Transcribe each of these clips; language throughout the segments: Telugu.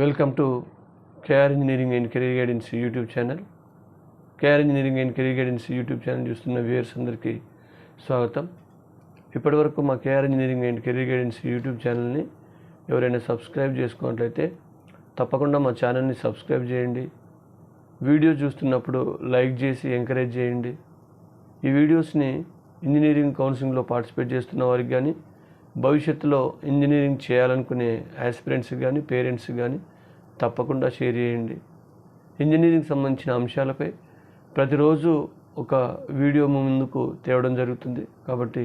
Welcome to KR engineering and career guidance YouTube channel. KR engineering and career guidance YouTube channel చూస్తున్న వ్యూయర్స్ అందరికీ స్వాగతం. ఇప్పటివరకు మా KR engineering and career guidance YouTube ఛానల్ని ఎవరైనా సబ్స్క్రైబ్ చేసుకున్నట్లయితే తప్పకుండా మా ఛానల్ని సబ్స్క్రైబ్ చేయండి. వీడియో చూస్తున్నప్పుడు లైక్ చేసి ఎంకరేజ్ చేయండి. ఈ వీడియోస్ని ఇంజనీరింగ్ కౌన్సిలింగ్లో పార్టిసిపేట్ చేస్తున్న వారికి కానీ భవిష్యత్తులో ఇంజనీరింగ్ చేయాలనుకునే యాస్పిరెంట్స్ కానీ పేరెంట్స్కి కానీ తప్పకుండా షేర్ చేయండి. ఇంజనీరింగ్ సంబంధించిన అంశాలపై ప్రతిరోజు ఒక వీడియో ముందుకు తేవడం జరుగుతుంది. కాబట్టి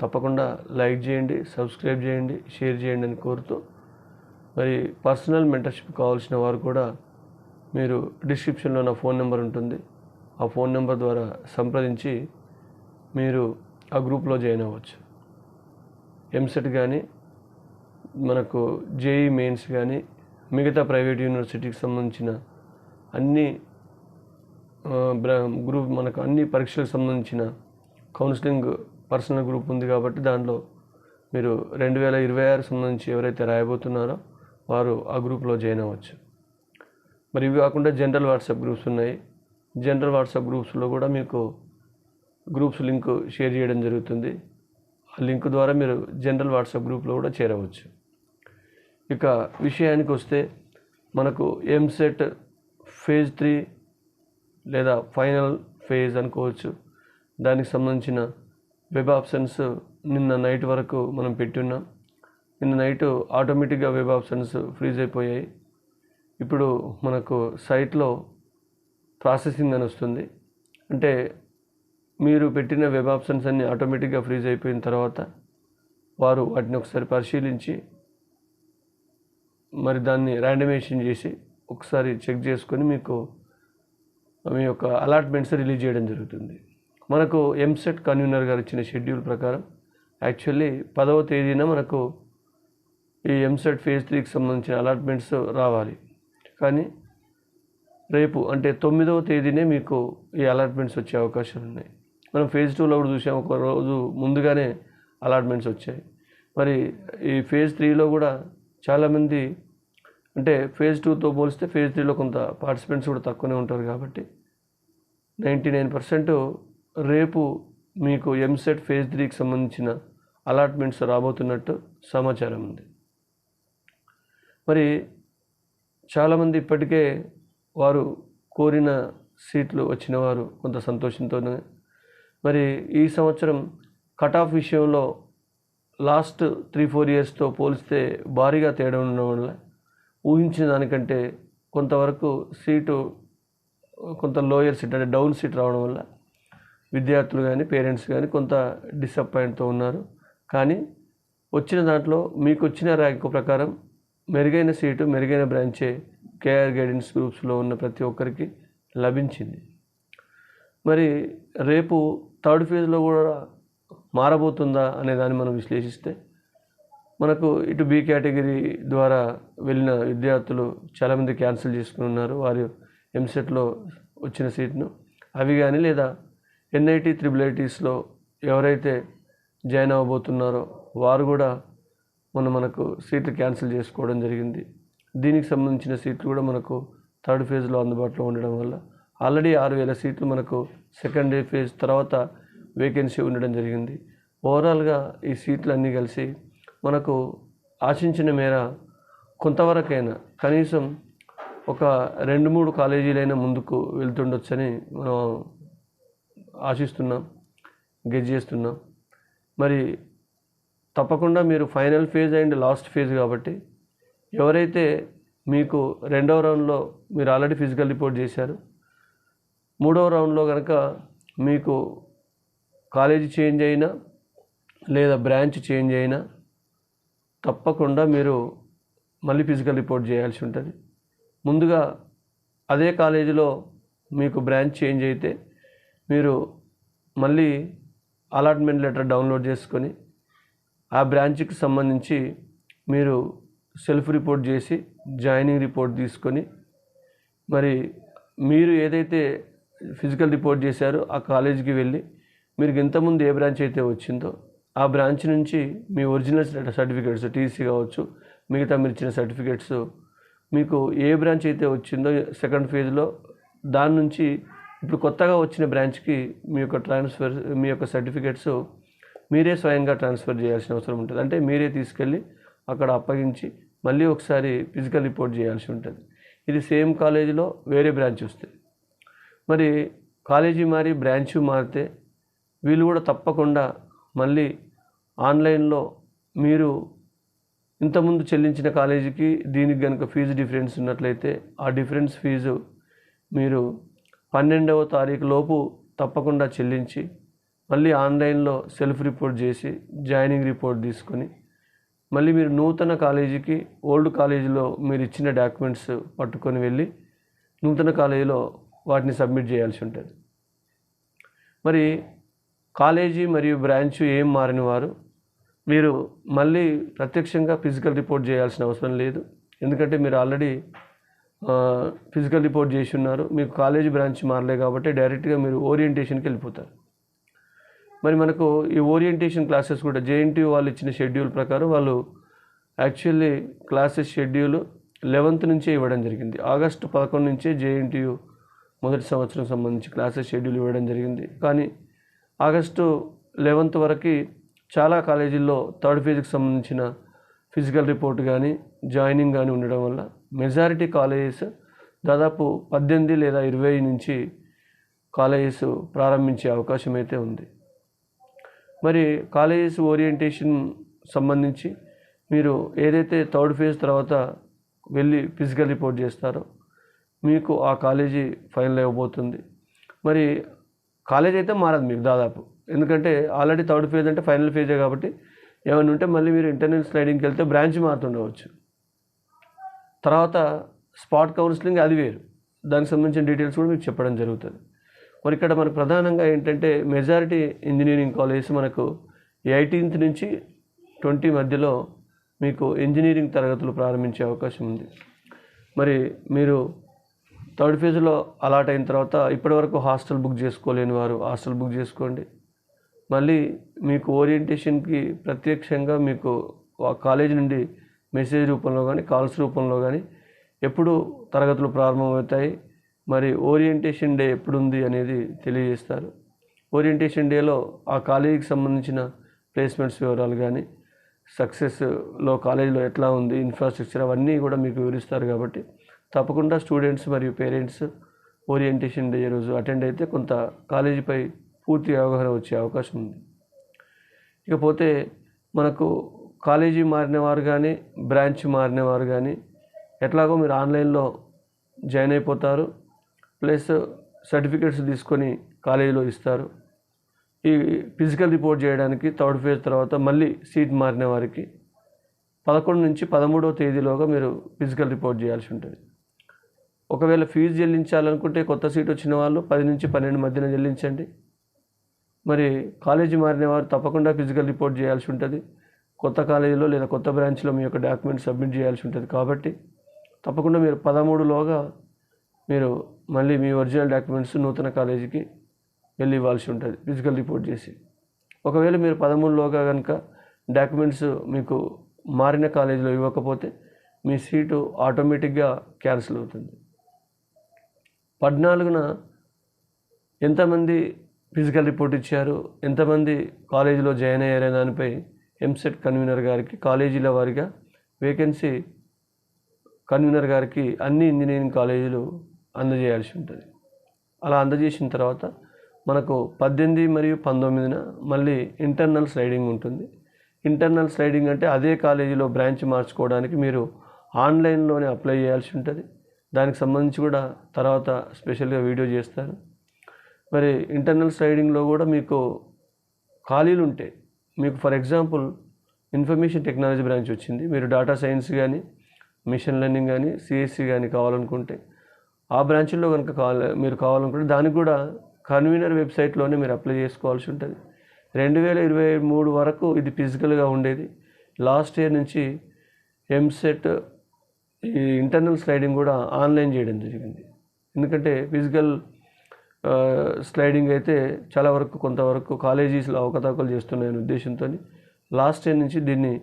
తప్పకుండా లైక్ చేయండి సబ్స్క్రైబ్ చేయండి షేర్ చేయండి అని కోరుతూ మరి పర్సనల్ మెంటర్షిప్ కావాల్సిన వారు కూడా మీరు డిస్క్రిప్షన్లో నా ఫోన్ నెంబర్ ఉంటుంది. ఆ ఫోన్ నెంబర్ ద్వారా సంప్రదించి మీరు ఆ గ్రూప్లో జాయిన్ అవ్వచ్చు. ఎంసెట్ కానీ మనకు జేఈ మెయిన్స్ కానీ మిగతా ప్రైవేట్ యూనివర్సిటీకి సంబంధించిన అన్ని గ్రూప్ మనకు అన్ని పరీక్షలకు సంబంధించిన కౌన్సిలింగ్ పర్సనల్ గ్రూప్ ఉంది కాబట్టి దానిలో మీరు రెండు వేల ఇరవై ఆరు సంబంధించి ఎవరైతే రాయబోతున్నారో వారు ఆ గ్రూప్లో జాయిన్ అవ్వచ్చు. మరి ఇవి కాకుండా జనరల్ వాట్సాప్ గ్రూప్స్ ఉన్నాయి. జనరల్ వాట్సాప్ గ్రూప్స్లో కూడా మీకు గ్రూప్స్ లింక్ షేర్ చేయడం జరుగుతుంది. ఆ లింక్ ద్వారా మీరు జనరల్ వాట్సాప్ గ్రూప్లో కూడా చేరవచ్చు. ఇక విషయానికి వస్తే మనకు ఎంసెట్ ఫేజ్ త్రీ లేదా ఫైనల్ ఫేజ్ అనుకోవచ్చు. దానికి సంబంధించిన వెబ్ ఆప్షన్స్ నిన్న నైట్ వరకు మనం పెట్టున్నాం. నిన్న నైట్ ఆటోమేటిక్గా వెబ్ ఆప్షన్స్ ఫ్రీజ్ అయిపోయాయి. ఇప్పుడు మనకు సైట్లో ప్రాసెసింగ్ అని వస్తుంది. అంటే మీరు పెట్టిన వెబ్ ఆప్షన్స్ అన్నీ ఆటోమేటిక్గా ఫ్రీజ్ అయిపోయిన తర్వాత వారు వాటిని ఒకసారి పరిశీలించి మరి దాన్ని ర్యాండమైజేషన్ చేసి ఒకసారి చెక్ చేసుకొని మీకు మీ యొక్క అలాట్మెంట్స్ రిలీజ్ చేయడం జరుగుతుంది. మనకు ఎంసెట్ కన్వీనర్ గారు ఇచ్చిన షెడ్యూల్ ప్రకారం యాక్చువల్లీ పదవ తేదీన మనకు ఈ ఎంసెట్ ఫేజ్ త్రీకి సంబంధించిన అలాట్మెంట్స్ రావాలి. కానీ రేపు అంటే తొమ్మిదవ తేదీనే మీకు ఈ అలాట్మెంట్స్ వచ్చే అవకాశాలు ఉన్నాయి. మనం ఫేజ్ టూలో కూడా చూసాము ఒక రోజు ముందుగానే అలాట్మెంట్స్ వచ్చాయి. మరి ఈ ఫేజ్ త్రీలో కూడా చాలామంది అంటే ఫేజ్ టూతో పోలిస్తే ఫేజ్ త్రీలో కొంత పార్టిసిపెంట్స్ కూడా తక్కువనే ఉంటారు కాబట్టి నైంటీ నైన్ పర్సెంట్ రేపు మీకు ఎంసెట్ ఫేజ్ త్రీకి సంబంధించిన అలాట్మెంట్స్ రాబోతున్నట్టు సమాచారం ఉంది. మరి చాలామంది ఇప్పటికే వారు కోరిన సీట్లు వచ్చిన వారు కొంత సంతోషంతోనే మరి ఈ సంవత్సరం కట్ ఆఫ్ విషయంలో లాస్ట్ త్రీ ఫోర్ ఇయర్స్తో పోలిస్తే భారీగా తేడా ఉండడం వల్ల ఊహించిన దానికంటే కొంతవరకు సీటు కొంత లోయర్ సీట్ అంటే డౌన్ సీట్ రావడం వల్ల విద్యార్థులు కానీ పేరెంట్స్ కానీ కొంత డిసప్పాయింట్తో ఉన్నారు. కానీ వచ్చిన దాంట్లో మీకు వచ్చిన ర్యాంకు ప్రకారం మెరుగైన సీటు మెరుగైన బ్రాంచే కేఆర్ గైడెన్స్ గ్రూప్స్లో ఉన్న ప్రతి ఒక్కరికి లభించింది. మరి రేపు థర్డ్ ఫేజ్లో కూడా మారబోతుందా అనే దాన్ని మనం విశ్లేషిస్తే మనకు ఇటు బి కేటగిరీ ద్వారా వెళ్ళిన విద్యార్థులు చాలామంది క్యాన్సిల్ చేసుకుని ఉన్నారు. వారు ఎంసెట్లో వచ్చిన సీట్ను. అవి కానీ లేదా ఎన్ఐటి త్రిబుల్ ఐటీస్లో ఎవరైతే జాయిన్ అవ్వబోతున్నారో వారు కూడా మొన్న మనకు సీట్లు క్యాన్సిల్ చేసుకోవడం జరిగింది. దీనికి సంబంధించిన సీట్లు కూడా మనకు థర్డ్ ఫేజ్లో అందుబాటులో ఉండడం వల్ల ఆల్రెడీ ఆరు వేల సీట్లు మనకు సెకండ్ ఫేజ్ తర్వాత వేకెన్సీ ఉండడం జరిగింది. ఓవరాల్గా ఈ సీట్లు అన్నీ కలిసి మనకు ఆశించిన మేర కొంతవరకైనా కనీసం ఒక రెండు మూడు కాలేజీలైనా ముందుకు వెళ్తుండొచ్చని మనం ఆశిస్తున్నాం గెజ్ చేస్తున్నాం. మరి తప్పకుండా మీరు final phase and last phase కాబట్టి ఎవరైతే మీకు రెండవ రౌండ్లో మీరు ఆల్రెడీ ఫిజికల్ రిపోర్ట్ చేశారు మూడవ రౌండ్లో కనుక మీకు కాలేజీ చేంజ్ అయినా లేదా బ్రాంచ్ చేంజ్ అయినా తప్పకుండా మీరు మళ్ళీ ఫిజికల్ రిపోర్ట్ చేయాల్సి ఉంటుంది. ముందుగా అదే కాలేజీలో మీకు బ్రాంచ్ చేంజ్ అయితే మీరు మళ్ళీ అలాట్మెంట్ లెటర్ డౌన్లోడ్ చేసుకొని ఆ బ్రాంచ్కి సంబంధించి మీరు సెల్ఫ్ రిపోర్ట్ చేసి జాయినింగ్ రిపోర్ట్ తీసుకొని మరి మీరు ఏదైతే ఫిజికల్ రిపోర్ట్ చేశారు ఆ కాలేజీకి వెళ్ళి మీరు ఇంతకుముందు ఏ బ్రాంచ్ అయితే వచ్చిందో ఆ బ్రాంచ్ నుంచి మీ ఒరిజినల్ సర్టిఫికేట్స్ టీసీ కావచ్చు మిగతా మీరు ఇచ్చిన సర్టిఫికేట్స్ మీకు ఏ బ్రాంచ్ అయితే వచ్చిందో సెకండ్ ఫేజ్లో దాని నుంచి ఇప్పుడు కొత్తగా వచ్చిన బ్రాంచ్కి మీ యొక్క ట్రాన్స్ఫర్ మీ యొక్క సర్టిఫికేట్స్ మీరే స్వయంగా ట్రాన్స్ఫర్ చేయాల్సిన అవసరం ఉంటుంది. అంటే మీరే తీసుకెళ్ళి అక్కడ అప్పగించి మళ్ళీ ఒకసారి ఫిజికల్ రిపోర్ట్ చేయాల్సి ఉంటుంది. ఇది సేమ్ కాలేజీలో వేరే బ్రాంచ్ వస్తాయి మరి కాలేజీ మారి బ్రాంచ్ మారితే వీళ్ళు కూడా తప్పకుండా మళ్ళీ ఆన్లైన్లో మీరు ఇంతకుముందు చెల్లించిన కాలేజీకి దీనికి కనుక ఫీజు డిఫరెన్స్ ఉన్నట్లయితే ఆ డిఫరెన్స్ ఫీజు మీరు పన్నెండవ తారీఖు లోపు తప్పకుండా చెల్లించి మళ్ళీ ఆన్లైన్లో సెల్ఫ్ రిపోర్ట్ చేసి జాయినింగ్ రిపోర్ట్ తీసుకొని మళ్ళీ మీరు నూతన కాలేజీకి ఓల్డ్ కాలేజీలో మీరు ఇచ్చిన డాక్యుమెంట్స్ పట్టుకొని వెళ్ళి నూతన కాలేజీలో వాటిని సబ్మిట్ చేయాల్సి ఉంటుంది. మరి కాలేజీ మరియు బ్రాంచ్ ఏం మారిన వారు మీరు మళ్ళీ ప్రత్యక్షంగా ఫిజికల్ రిపోర్ట్ చేయాల్సిన అవసరం లేదు. ఎందుకంటే మీరు ఆల్రెడీ ఫిజికల్ రిపోర్ట్ చేసి ఉన్నారు. మీకు కాలేజీ బ్రాంచ్ మారలే కాబట్టి డైరెక్ట్గా మీరు ఓరియంటేషన్కి వెళ్ళిపోతారు. మరి మనకు ఈ ఓరియంటేషన్ క్లాసెస్ కూడా జేఎన్టీయూ వాళ్ళు ఇచ్చిన షెడ్యూల్ ప్రకారం వాళ్ళు యాక్చువల్లీ క్లాసెస్ షెడ్యూల్ లెవెన్త్ నుంచే ఇవ్వడం జరిగింది. ఆగస్టు పదకొండు నుంచే జేఎన్టీయూ మొదటి సంవత్సరం సంబంధించి క్లాసెస్ షెడ్యూల్ ఇవ్వడం జరిగింది. కానీ ఆగస్టు లెవెన్త్ వరకు చాలా కాలేజీల్లో థర్డ్ ఫేజ్కి సంబంధించిన ఫిజికల్ రిపోర్ట్ కానీ జాయినింగ్ కానీ ఉండడం వల్ల మెజారిటీ కాలేజెస్ దాదాపు పద్దెనిమిది లేదా ఇరవై నుంచి కాలేజెస్ ప్రారంభించే అవకాశం అయితే ఉంది. మరి కాలేజెస్ ఓరియంటేషన్ సంబంధించి మీరు ఏదైతే థర్డ్ ఫేజ్ తర్వాత వెళ్ళి ఫిజికల్ రిపోర్ట్ చేస్తారో మీకు ఆ కాలేజీ ఫైనల్ ఇవ్వబోతుంది మరి కాలేజ్ అయితే మారదు మీకు దాదాపు. ఎందుకంటే ఆల్రెడీ థర్డ్ ఫేజ్ అంటే ఫైనల్ ఫేజే కాబట్టి ఏమైనా ఉంటే మళ్ళీ మీరు ఇంటర్నల్ స్లైడింగ్కి వెళ్తే బ్రాంచ్ మారుతుండవచ్చు. తర్వాత స్పాట్ కౌన్సిలింగ్ అది వేరు. దానికి సంబంధించిన డీటెయిల్స్ కూడా మీకు చెప్పడం జరుగుతుంది. మరి ఇక్కడ మనకు ప్రధానంగా ఏంటంటే మెజారిటీ ఇంజనీరింగ్ కాలేజెస్ మనకు ఎయిటీన్త్ నుంచి ట్వంటీ మధ్యలో మీకు ఇంజనీరింగ్ తరగతులు ప్రారంభించే అవకాశం ఉంది. మరి మీరు థర్డ్ ఫేజ్లో అలాట్ అయిన తర్వాత ఇప్పటివరకు హాస్టల్ బుక్ చేసుకోలేని వారు హాస్టల్ బుక్ చేసుకోండి. మళ్ళీ మీకు ఓరియంటేషన్కి ప్రత్యక్షంగా మీకు ఆ కాలేజ్ నుండి మెసేజ్ రూపంలో కానీ కాల్స్ రూపంలో కానీ ఎప్పుడు తరగతులు ప్రారంభమవుతాయి. మరి ఓరియంటేషన్ డే ఎప్పుడు ఉంది అనేది తెలియజేస్తారు. ఓరియంటేషన్ డేలో ఆ కాలేజీకి సంబంధించిన ప్లేస్మెంట్స్ వివరాలు కానీ సక్సెస్లో కాలేజీలో ఎట్లా ఉంది ఇన్ఫ్రాస్ట్రక్చర్ అవన్నీ కూడా మీకు వివరిస్తారు కాబట్టి తప్పకుండా స్టూడెంట్స్ మరియు పేరెంట్స్ ఓరియంటేషన్ డే రోజు అటెండ్ అయితే కొంత కాలేజీపై పూర్తి అవగాహన వచ్చే అవకాశం ఉంది. ఇకపోతే మనకు కాలేజీ మారిన వారు కానీ బ్రాంచ్ మారిన వారు కానీ ఎట్లాగో మీరు ఆన్లైన్లో జాయిన్ అయిపోతారు. ప్లస్ సర్టిఫికేట్స్ తీసుకొని కాలేజీలో ఇస్తారు. ఈ ఫిజికల్ రిపోర్ట్ చేయడానికి థర్డ్ ఫేజ్ తర్వాత మళ్ళీ సీట్ మారిన వారికి పదకొండు నుంచి పదమూడవ తేదీలోగా మీరు ఫిజికల్ రిపోర్ట్ చేయాల్సి ఉంటుంది. ఒకవేళ ఫీజు చెల్లించాలనుకుంటే కొత్త సీట్ వచ్చిన వాళ్ళు పది నుంచి పన్నెండు మధ్యన చెల్లించండి. మరి కాలేజీ మారిన వారు తప్పకుండా ఫిజికల్ రిపోర్ట్ చేయాల్సి ఉంటుంది. కొత్త కాలేజీలో లేదా కొత్త బ్రాంచ్లో మీ యొక్క డాక్యుమెంట్ సబ్మిట్ చేయాల్సి ఉంటుంది. కాబట్టి తప్పకుండా మీరు పదమూడులోగా మీరు మళ్ళీ మీ ఒరిజినల్ డాక్యుమెంట్స్ నూతన కాలేజీకి వెళ్ళి ఇవ్వాల్సి ఉంటుంది. ఫిజికల్ రిపోర్ట్ చేసి. ఒకవేళ మీరు పదమూడులోగా కనుక డాక్యుమెంట్స్ మీకు మారిన కాలేజీలో ఇవ్వకపోతే మీ సీటు ఆటోమేటిక్గా క్యాన్సిల్ అవుతుంది. పద్నాలుగున ఎంతమంది ఫిజికల్ రిపోర్ట్ ఇచ్చారు? ఎంతమంది కాలేజీలో జాయిన్ అయ్యారనే దానిపై ఎంసెట్ కన్వీనర్ గారికి కాలేజీల వారిగా వేకెన్సీ కన్వీనర్ గారికి అన్ని ఇంజనీరింగ్ కాలేజీలు అందజేయాల్సి ఉంటుంది. అలా అందజేసిన తర్వాత మనకు పద్దెనిమిది మరియు పంతొమ్మిదిన మళ్ళీ ఇంటర్నల్ స్లైడింగ్ ఉంటుంది. ఇంటర్నల్ స్లైడింగ్ అంటే అదే కాలేజీలో బ్రాంచ్ మార్చుకోవడానికి మీరు ఆన్లైన్లోనే అప్లై చేయాల్సి ఉంటుంది. దానికి సంబంధించి కూడా తర్వాత స్పెషల్గా వీడియో చేస్తారు. మరి ఇంటర్నల్ స్లైడింగ్లో కూడా మీకు ఖాళీలు ఉంటాయి మీకు for example information technology branch వచ్చింది మీరు డేటా సైన్స్ కానీ మిషన్ లెర్నింగ్ కానీ సిఎస్సి కానీ కావాలనుకుంటే ఆ బ్రాంచ్లో కనుక కావాలి మీరు కావాలనుకుంటే దానికి కూడా కన్వీనర్ వెబ్సైట్లోనే మీరు అప్లై చేసుకోవాల్సి ఉంటుంది. రెండు వేల ఇరవై మూడు వరకు ఇది ఫిజికల్గా ఉండేది. లాస్ట్ ఇయర్ నుంచి ఎంసెట్ ఈ ఇంటర్నల్ స్లైడింగ్ కూడా ఆన్లైన్ చేయడం జరిగింది. ఎందుకంటే ఫిజికల్ స్లైడింగ్ అయితే చాలా వరకు కొంతవరకు కాలేజీస్లో అవకతవకలు చేస్తున్నాయనే ఉద్దేశంతో లాస్ట్ ఇయర్ నుంచి దీన్ని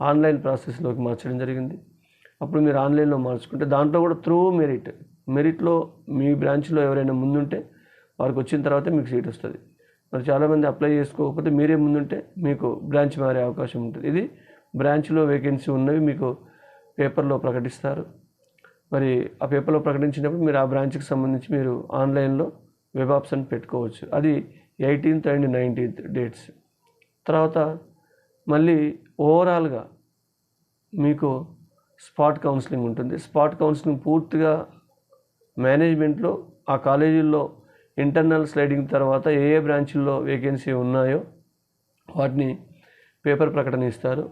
ఆన్లైన్ ప్రాసెస్లోకి మార్చడం జరిగింది. అప్పుడు మీరు ఆన్లైన్లో మార్చుకుంటే దాంట్లో కూడా త్రూ మెరిట్ మెరిట్లో మీ బ్రాంచ్లో ఎవరైనా ముందుంటే వారికి వచ్చిన తర్వాతే మీకు సీట్ వస్తుంది. మరి చాలామంది అప్లై చేసుకోకపోతే మీరే ముందుంటే మీకు బ్రాంచ్ మారే అవకాశం ఉంటుంది. ఇది బ్రాంచ్లో వేకెన్సీ ఉన్నవి మీకు పేపర్లో ప్రకటిస్తారు. మరి ఆ పేపర్లో ప్రకటించినప్పుడు మీరు ఆ బ్రాంచ్కి సంబంధించి మీరు ఆన్లైన్లో వెబ్ ఆప్షన్ పెట్టుకోవచ్చు. అది ఎయిటీన్త్ అండ్ నైన్టీన్త్ డేట్స్. తర్వాత మళ్ళీ ఓవరాల్గా మీకు స్పాట్ కౌన్సిలింగ్ ఉంటుంది. స్పాట్ కౌన్సిలింగ్ పూర్తిగా మేనేజ్మెంట్లో ఆ కాలేజీల్లో ఇంటర్నల్ స్లైడింగ్ తర్వాత ఏ ఏ బ్రాంచుల్లో వేకెన్సీ ఉన్నాయో వాటిని పేపర్ ప్రకటన ఇస్తారు.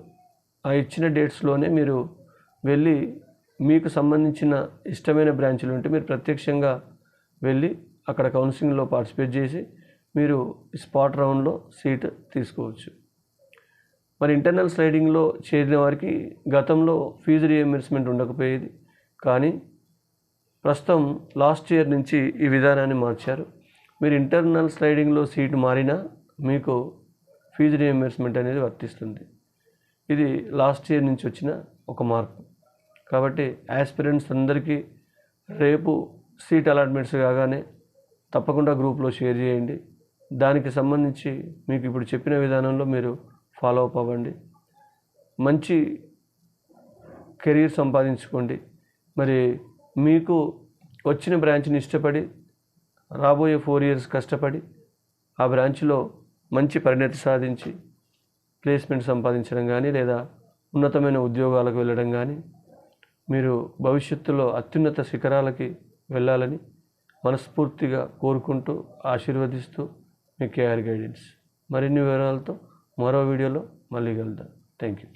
ఆ ఇచ్చిన డేట్స్లోనే మీరు వెళ్ళి మీకు సంబంధించిన ఇష్టమైన బ్రాంచ్లు ఉంటే మీరు ప్రత్యక్షంగా వెళ్ళి అక్కడ కౌన్సిలింగ్లో పార్టిసిపేట్ చేసి మీరు స్పాట్ రౌండ్లో సీట్ తీసుకోవచ్చు. మరి ఇంటర్నల్ స్లైడింగ్లో చేరిన వారికి గతంలో ఫీజు రియంబర్స్మెంట్ ఉండకపోయేది. కానీ ప్రస్తుతం లాస్ట్ ఇయర్ నుంచి ఈ విధానాన్ని మార్చారు. మీరు ఇంటర్నల్ స్లైడింగ్లో సీటు మారినా మీకు ఫీజు రియంబర్స్మెంట్ అనేది వర్తిస్తుంది. ఇది లాస్ట్ ఇయర్ నుంచి వచ్చిన ఒక మార్పు. కాబట్టి యాస్పిరెంట్స్ అందరికీ రేపు సీట్ అలాట్మెంట్స్ కాగానే తప్పకుండా గ్రూప్లో షేర్ చేయండి. దానికి సంబంధించి మీకు ఇప్పుడు చెప్పిన విధానంలో మీరు ఫాలో అప్ అవ్వండి. మంచి కెరీర్ సంపాదించుకోండి. మరి మీకు వచ్చిన బ్రాంచ్ని ఇష్టపడి రాబోయే ఫోర్ ఇయర్స్ కష్టపడి ఆ బ్రాంచ్లో మంచి పరిణతి సాధించి ప్లేస్మెంట్ సంపాదించడం కానీ లేదా ఉన్నతమైన ఉద్యోగాలకు వెళ్ళడం కానీ మీరు భవిష్యత్తులో అత్యున్నత శిఖరాలకి వెళ్ళాలని మనస్ఫూర్తిగా కోరుకుంటూ ఆశీర్వదిస్తూ మీ కేఆర్ గైడెన్స్. మరిన్ని వివరాలతో మరో వీడియోలో మళ్ళీ కలుద్దాం. Thank you